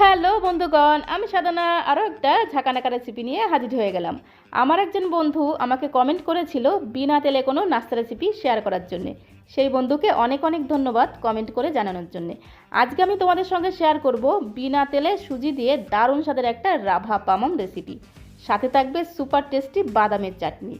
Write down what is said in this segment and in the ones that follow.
Hello বন্ধুগণ, আমি সাধনা। আরও একটা ঝাঁকানাকা রেসিপি নিয়ে হাজির হয়ে গেলাম। আমার একজন বন্ধু আমাকে কমেন্ট করেছিল বিনা তেলে কোনো নাস্তা রেসিপি শেয়ার করার জন্যে। সেই বন্ধুকে অনেক অনেক ধন্যবাদ কমেন্ট করে জানানোর জন্যে। আজকে আমি তোমাদের সঙ্গে শেয়ার করব বিনা তেলে সুজি দিয়ে দারুণ স্বাদের একটা রাভা পামম রেসিপি সাথে থাকবে সুপার টেস্টি বাদামের চাটনি।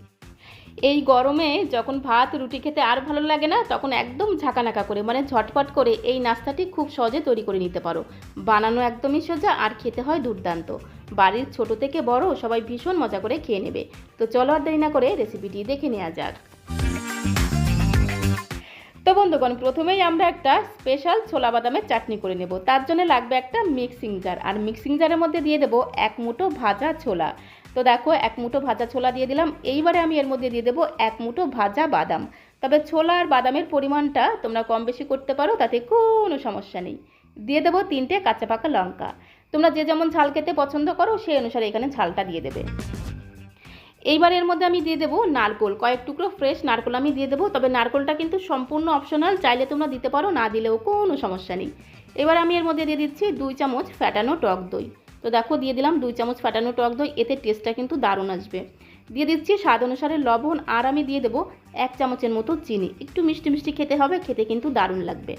এই গরমে যখন ভাত, রুটি খেতে আর ভালো লাগে না, তখন একদম ঝাঁকানাকা করে মানে ঝটপট করে এই নাস্তাটি খুব সহজে তৈরি করে নিতে পারো। বানানো একদমই সোজা আর খেতে হয় দুর্দান্ত। বাড়ির ছোট থেকে বড় সবাই ভীষণ মজা করে খেয়ে নেবে। তো চলো আর দেরি না করে রেসিপিটি দেখে নেওয়া যাক। তো বন্ধুগণ, প্রথমেই আমরা একটা স্পেশাল ছোলা বাদামের চাটনি করে নেব। তার জন্য লাগবে একটা মিক্সিং জার আর মিক্সিং জারের মধ্যে দিয়ে দেবো এক মুঠো ভাজা ছোলা। তো দেখো, এক মুঠো ভাজা ছোলা দিয়ে দিলাম। এইবারে আমি এর মধ্যে দিয়ে দেবো এক মুঠো ভাজা বাদাম। তবে ছোলা আর বাদামের পরিমাণটা তোমরা কম বেশি করতে পারো, তাতে কোনো সমস্যা নেই। দিয়ে দেবো তিনটে কাঁচা পাকা লঙ্কা। তোমরা যে যেমন ঝাল খেতে পছন্দ করো, সেই অনুসারে এখানে ঝালটা দিয়ে দেবে। এইবার এর মধ্যে আমি দিয়ে দেবো নারকোল। কয়েক টুকরো ফ্রেশ নারকোল আমি দিয়ে দেবো, তবে নারকোলটা কিন্তু সম্পূর্ণ অপশনাল, চাইলে তোমরা দিতে পারো, না দিলেও কোনো সমস্যা নেই। এবার আমি এর মধ্যে দিয়ে দিচ্ছি দুই চামচ ফ্যাটানো টক দই। তো দেখো, দিয়ে দিলাম দুই চামচ ফাটানো টক দই, এতে টেস্টটা কিন্তু দারুণ আসবে। দিয়ে দিচ্ছি স্বাদ অনুসারে লবণ, আর আমি দিয়ে দেবো এক চামচের মতো চিনি। একটু মিষ্টি মিষ্টি খেতে হবে, খেতে কিন্তু দারুণ লাগবে।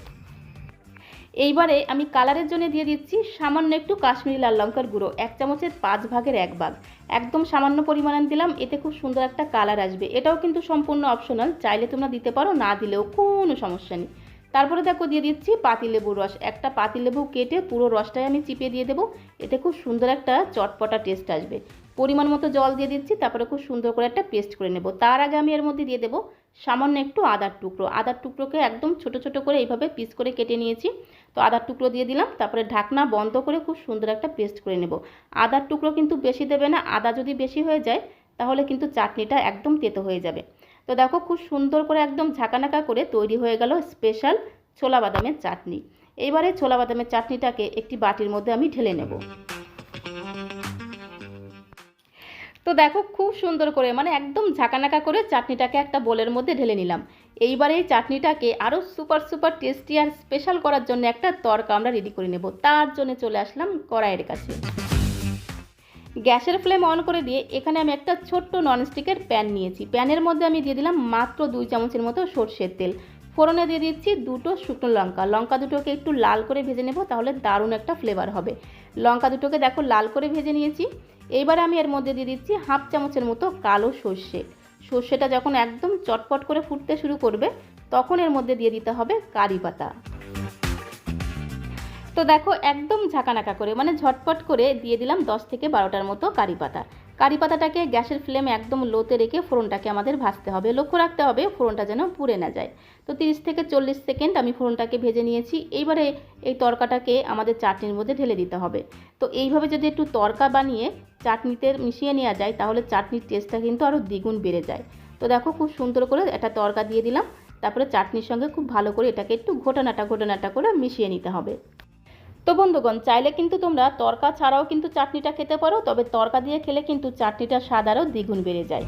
এইবারে আমি কালারের জন্য দিয়ে দিচ্ছি সামান্য একটু কাশ্মীরি লাল লঙ্কার গুঁড়ো, এক চামচের পাঁচ ভাগের এক ভাগ। একদম সামান্য পরিমাণে দিলাম, এতে খুব সুন্দর একটা কালার আসবে। এটাও কিন্তু সম্পূর্ণ অপশনাল চাইলে তোমরা দিতে পারো, না দিলেও কোনো সমস্যা নেই। তারপরে দেখো দিয়ে দিচ্ছি পাতিলেবুর রস। একটা পাতিলেবু কেটে পুরো রসটাই আমি চিপে দিয়ে দেবো। এতে খুব সুন্দর একটা চটপটা টেস্ট আসবে। পরিমাণ মতো জল দিয়ে দিচ্ছি, তারপরে খুব সুন্দর করে একটা পেস্ট করে নেব। তার আগে আমি এর মধ্যে দিয়ে দেবো সামান্য একটু আদার টুকরো। আদার টুকরোকে একদম ছোট ছোট করে এইভাবে পিস করে কেটে নিয়েছি। তো আদার টুকরো দিয়ে দিলাম, তারপরে ঢাকনা বন্ধ করে খুব সুন্দর একটা পেস্ট করে নেব। আদার টুকরো কিন্তু বেশি দেবে না, আদা যদি বেশি হয়ে যায়, তাহলে কিন্তু চাটনিটা একদম তেতো হয়ে যাবে। তো দেখো খুব সুন্দর করে একদম ঝাঁকানাকা করে তৈরি হয়ে গেল স্পেশাল ছোলা বাদামের চাটনি। এইবারে ছোলা বাদামের চাটনিটাকে একটি বাটির মধ্যে আমি ঢেলে নেব। তো দেখো খুব সুন্দর করে মানে একদম ঝাঁকানাকা করে চাটনিটাকে একটা বোলের মধ্যে ঢেলে নিলাম। এইবারে এই চাটনিটাকে আরও সুপার সুপার টেস্টি আর স্পেশাল করার জন্য একটা তরকা আমরা রেডি করে নেব। তার জন্য চলে আসলাম কড়াইয়ের কাছে। গ্যাসের ফ্লেম অন করে দিয়ে এখানে আমি একটা ছোট্ট ননস্টিকের প্যান নিয়েছি। প্যানের মধ্যে আমি দিয়ে দিলাম মাত্র দুই চামচের মতো সর্ষের তেল। ফোড়নে দিয়ে দিচ্ছি দুটো শুকনো লঙ্কা। লঙ্কা দুটোকে একটু লাল করে ভেজে নেব, তাহলে দারুণ একটা ফ্লেভার হবে। লঙ্কা দুটোকে দেখো লাল করে ভেজে নিয়েছি। এইবারে আমি এর মধ্যে দিয়ে দিচ্ছি হাফ চামচের মতো কালো সর্ষে। সর্ষেটা যখন একদম চটপট করে ফুটতে শুরু করবে, তখন এর মধ্যে দিয়ে দিতে হবে কারি পাতা। তো দেখো, একদম ঝাঁকানাকা করে মানে ঝটপট করে দিয়ে দিলাম দশ থেকে বারোটার মতো কারি পাতা। কারি পাতাটাকে গ্যাসের ফ্লেমে একদম লোতে রেখে ফোড়নটাকে আমাদের ভাজতে হবে। লক্ষ্য রাখতে হবে ফোড়নটা যেন পুড়ে না যায়। তো তিরিশ থেকে চল্লিশ সেকেন্ড আমি ফোড়নটাকে ভেজে নিয়েছি। এইবারে এই তরকাটাকে আমাদের চাটনির মধ্যে ঢেলে দিতে হবে। তো এইভাবে যদি একটু তরকা বানিয়ে চাটনিতে মিশিয়ে নেওয়া যায়, তাহলে চাটনির টেস্টটা কিন্তু আরও দ্বিগুণ বেড়ে যায়। তো দেখো, খুব সুন্দর করে একটা তরকা দিয়ে দিলাম। তারপরে চাটনির সঙ্গে খুব ভালো করে এটাকে একটু ঘোটানাটা ঘোটানাটা করে মিশিয়ে নিতে হবে। তো বন্ধুগণ, চাইলে কিন্তু তোমরা তরকা ছাড়াও কিন্তু চাটনিটা খেতে পারো, তবে তরকা দিয়ে খেলে কিন্তু চাটনিটা স্বাদ আরও দ্বিগুণ বেড়ে যায়।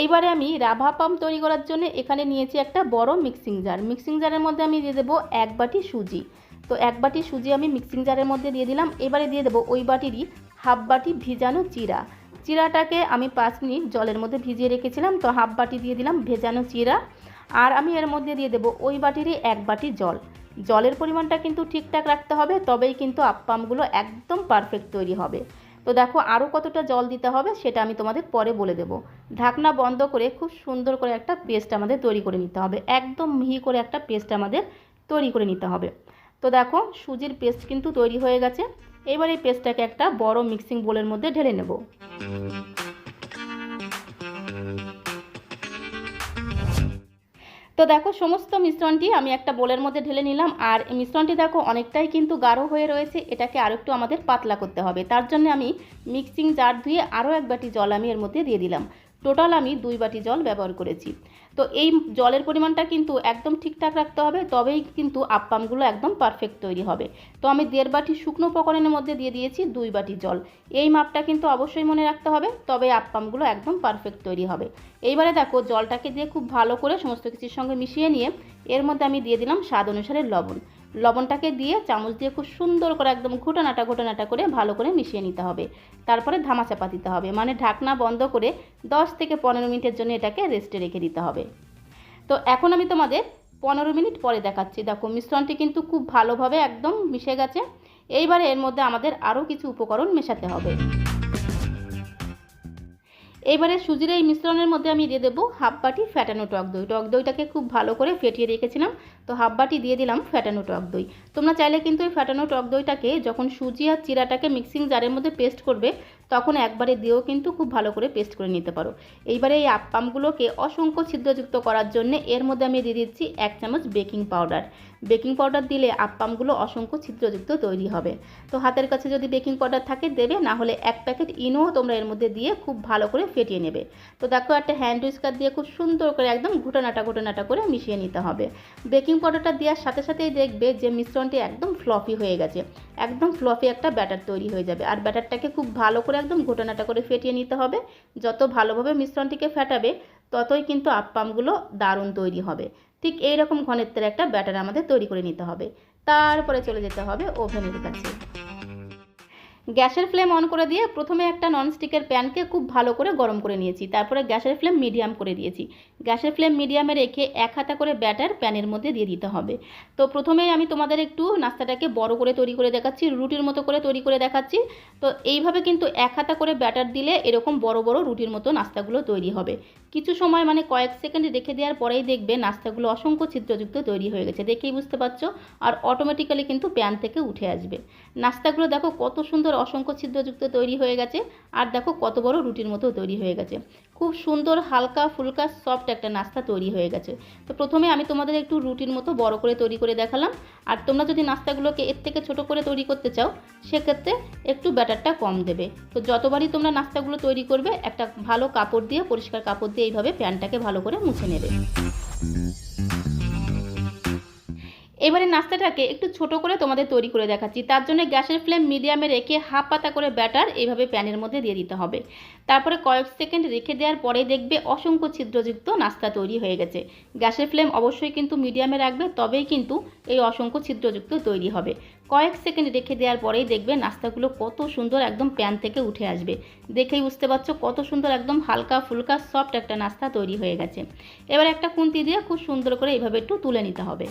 এইবারে আমি রাভা পাম তৈরি করার জন্য এখানে নিয়েছি একটা বড় মিক্সিং জার। মিক্সিং জারের মধ্যে আমি দিয়ে দেবো এক বাটি সুজি। তো এক বাটি সুজি আমি মিক্সিং জারের মধ্যে দিয়ে দিলাম। এবারে দিয়ে দেবো ওই বাটিরই হাফ বাটি ভিজানো চিরা চিরাটাকে আমি পাঁচ মিনিট জলের মধ্যে ভিজিয়ে রেখেছিলাম, তো হাফ বাটি দিয়ে দিলাম ভেজানো চিরা আর আমি এর মধ্যে দিয়ে দেবো ওই বাটিরই এক বাটি জল। জলের পরিমাণটা কিন্তু ঠিকঠাক রাখতে হবে, তবেই কিন্তু আপ্পামগুলো একদম পারফেক্ট তৈরি হবে। তো দেখো আরও কতটা জল দিতে হবে সেটা আমি তোমাদের পরে বলে দেবো। ঢাকনা বন্ধ করে খুব সুন্দর করে একটা পেস্ট আমাদের তৈরি করে নিতে হবে, একদম মিহি করে একটা পেস্ট আমাদের তৈরি করে নিতে হবে। তো দেখো সুজির পেস্ট কিন্তু তৈরি হয়ে গেছে, এবার এই পেস্টটাকে একটা বড় মিক্সিং বোলের মধ্যে ঢেলে নেব। তো দেখো, সমস্ত মিশ্রণটি আমি একটা বোলের মধ্যে ঢেলে নিলাম, আর মিশ্রণটি দেখো, অনেকটাই কিন্তু গাঢ় হয়ে রয়েছে। এটাকে আরও একটু আমাদের পাতলা করতে হবে। তার জন্য আমি মিক্সিং জার ধুয়ে আরও এক বাটি জল আমি এর মধ্যে দিয়ে দিলাম। টোটাল আমি দুই বাটি জল ব্যবহার করেছি। তো এই জলের পরিমাণটা কিন্তু একদম ঠিকঠাক রাখতে হবে, তবেই কিন্তু আপ্পামগুলো একদম পারফেক্ট তৈরি হবে। তো আমি দেড় বাটি শুকনো উপকরণের মধ্যে দিয়ে দিয়েছি দুই বাটি জল। এই মাপটা কিন্তু অবশ্যই মনে রাখতে হবে, তবে আপ্পামগুলো একদম পারফেক্ট তৈরি হবে। এইবারে দেখো, জলটাকে দিয়ে খুব ভালো করে সমস্ত কিছুর সঙ্গে মিশিয়ে নিয়ে এর মধ্যে আমি দিয়ে দিলাম স্বাদ অনুসারে লবণ। লবণটাকে দিয়ে চামচ দিয়ে খুব সুন্দর করে একদম ঘুটানাটা ঘুটানাটা করে ভালো করে মিশিয়ে নিতে হবে। তারপরে ধামাচাপা দিতে হবে মানে ঢাকনা বন্ধ করে 10 থেকে পনেরো মিনিটের জন্য এটাকে রেস্টে রেখে দিতে হবে। তো এখন আমি তোমাদের পনেরো মিনিট পরে দেখাচ্ছি। দেখো, মিশ্রণটি কিন্তু খুব ভালোভাবে একদম মিশে গেছে। এইবারে এর মধ্যে আমাদের আরও কিছু উপকরণ মেশাতে হবে। এবারে সুজির এই মিশ্রণের মধ্যে আমি দিয়ে দেবো হাফ বাটি ফ্যাটানো টক দই। টক দইটাকে খুব ভালো করে ফেটিয়ে রেখেছিলাম, তো হাফ বাটি দিয়ে দিলাম ফ্যাটানো টক দই। তোমরা চাইলে কিন্তু এই ফ্যাটানো টক দইটাকে যখন সুজি আর চিরাটাকে মিক্সিং জারের মধ্যে পেস্ট করবে, তখন একবারে দিয়েও কিন্তু খুব ভালো করে পেস্ট করে নিতে পারো। এইবারে এই আপ্পামগুলোকে অসংখ্য ছিদ্রযুক্ত করার জন্য এর মধ্যে আমি দিয়ে দিচ্ছি এক চামচ বেকিং পাউডার। বেকিং পাউডার দিলে আপ্পামগুলো অসংখ্য ছিদ্রযুক্ত তৈরি হবে। তো হাতের কাছে যদি বেকিং পাউডার থাকে, দেবে, না হলে এক প্যাকেট ইনো তোমরা এর মধ্যে দিয়ে খুব ভালো করে ফেটিয়ে নেবে। তো দেখো, একটা হ্যান্ড উইস্কার দিয়ে খুব সুন্দর করে একদম ঘুটানাটা ঘুটানাটা করে মিশিয়ে নিতে হবে। বেকিং পাউডারটা দেওয়ার সাথে সাথেই দেখবে যে মিশ্রণটি একদম ফ্লফি হয়ে গেছে। একদম ফ্লফি একটা ব্যাটার তৈরি হয়ে যাবে। আর ব্যাটারটাকে খুব ভালো করে একদম ঘোটানাটা করে ফেটিয়ে নিতে হবে। যত ভালোভাবে মিশ্রণটিকে ফেটাবে, ততই কিন্তু আপ্পামগুলো দারুণ তৈরি হবে। ঠিক এই রকম ঘনত্বের একটা ব্যাটার আমাদের তৈরি করে নিতে হবে। তারপরে চলে যেতে হবে ওভেনের কাছে। গ্যাসের ফ্লেম অন করে দিয়ে প্রথমে একটা ননস্টিকের প্যানকে খুব ভালো করে গরম করে নিয়েছি। তারপরে গ্যাসের ফ্লেম মিডিয়াম করে দিয়েছি। গ্যাসের ফ্লেম মিডিয়ামে রেখে এক হাতা করে ব্যাটার প্যানের মধ্যে দিয়ে দিতে হবে। তো প্রথমেই আমি তোমাদের একটু নাস্তাটাকে বড় করে তৈরি করে দেখাচ্ছি, রুটির মতো করে তৈরি করে দেখাচ্ছি। তো এইভাবে কিন্তু এক হাতা করে ব্যাটার দিলে এরকম বড় বড় রুটির মতো নাস্তাগুলো তৈরি হবে। কিছু সময় মানে কয়েক সেকেন্ড রেখে দেওয়ার পরেই দেখবে নাস্তাগুলো অসংখ্য ছিদ্রযুক্ত তৈরি হয়ে গেছে। দেখেই বুঝতে পারছ? আর অটোমেটিক্যালি কিন্তু প্যান থেকে উঠে আসবে। নাস্তাগুলো দেখো কত সুন্দর অসংখ্য ছিদ্রযুক্ত তৈরি হয়ে গেছে। আর দেখো কত বড় রুটির মতো তৈরি হয়ে গেছে। খুব সুন্দর, হালকা, ফুলকা সফট একটা নাস্তা তৈরি হয়ে গেছে। তো প্রথমে আমি তোমাদের একটু রুটির মতো বড় করে তৈরি করে দেখালাম। আর তোমরা যদি নাস্তাগুলোকে এর থেকে ছোট করে তৈরি করতে চাও, সেক্ষেত্রে একটু ব্যাটারটা কম দেবে। তো যতবারই তোমরা নাস্তাগুলো তৈরি করবে, একটা ভালো কাপড় দিয়ে, পরিষ্কার কাপড় দিয়ে এইভাবে প্যানটাকে ভালো করে মুছে নেবে। এবারে নাস্তাটাকে একটু ছোট করে তোমাদের তৈরি করে দেখাচ্ছি। তার জন্য গ্যাসের ফ্লেম মিডিয়ামে রেখে হাফ পাতা করে ব্যাটার এইভাবে প্যানের মধ্যে দিয়ে দিতে হবে। তারপরে কয়েক সেকেন্ড রেখে দেওয়ার পরে দেখবে অসংখ্য ছিদ্রযুক্ত নাস্তা তৈরি হয়ে গেছে। গ্যাসের ফ্লেম অবশ্যই কিন্তু মিডিয়ামে রাখবে, তবেই কিন্তু এই অসংখ্য ছিদ্রযুক্ত তৈরি হবে। কয়েক সেকেন্ড রেখে দেওয়ার পরেই দেখবে নাস্তাগুলো কত সুন্দর একদম প্যান থেকে উঠে আসবে। দেখেই বুঝতে পারছ কত সুন্দর একদম হালকা ফুলকা সফট একটা নাস্তা তৈরি হয়ে গেছে। এবার একটা খুন্তি দিয়ে খুব সুন্দর করে এইভাবে একটু তুলে নিতে হবে।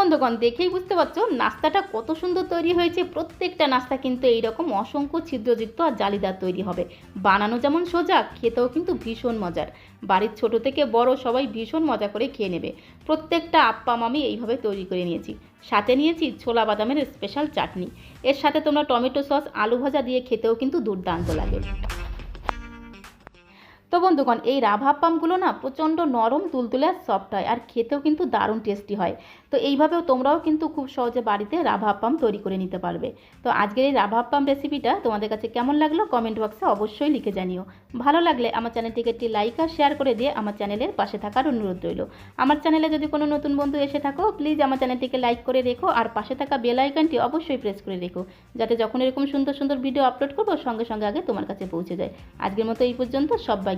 বন্ধুগণ, দেখেই বুঝতে পারছ, নাস্তাটা কত সুন্দর তৈরি হয়েছে। প্রত্যেকটা নাস্তা কিন্তু এইরকম অসংখ্য ছিদ্রযুক্ত আর জালিদার তৈরি হবে। বানানো যেমন সোজা, খেতেও কিন্তু ভীষণ মজার। বাড়ির ছোট থেকে বড় সবাই ভীষণ মজা করে খেয়ে নেবে। প্রত্যেকটা আপ্পাম আমি এইভাবে তৈরি করে নিয়েছি। সাথে নিয়েছি ছোলা বাদামের স্পেশাল চাটনি। এর সাথে তোমরা টমেটো সস, আলু ভাজা দিয়ে খেতেও কিন্তু দুর্দান্ত লাগে। তো বন্ধুগণ, এই রাভা পামগুলো না প্রচণ্ড নরম তুলতুলে আর সফট হয়, আর খেতেও কিন্তু দারুণ টেস্টি হয়। তো এইভাবেও তোমরাও কিন্তু খুব সহজে বাড়িতে রাভা পাম তৈরি করে নিতে পারবে। তো আজকের এই রাভা পাম রেসিপিটা তোমাদের কাছে কেমন লাগল কমেন্ট বক্সে অবশ্যই লিখে জানিও। ভালো লাগলে আমার চ্যানেলটিকে একটি লাইক আর শেয়ার করে দিয়ে আমার চ্যানেলের পাশে থাকার অনুরোধ রইল। আমার চ্যানেলে যদি কোনো নতুন বন্ধু এসে থাকো প্লিজ আমার চ্যানেলটিকে লাইক করে রেখো, আর পাশে থাকা বেল আইকনটি অবশ্যই প্রেস করে রেখো, যাতে যখন এরকম সুন্দর সুন্দর ভিডিও আপলোড করব, সঙ্গে সঙ্গে আগে তোমার কাছে পৌঁছে যায়। আজকের মতো এই পর্যন্ত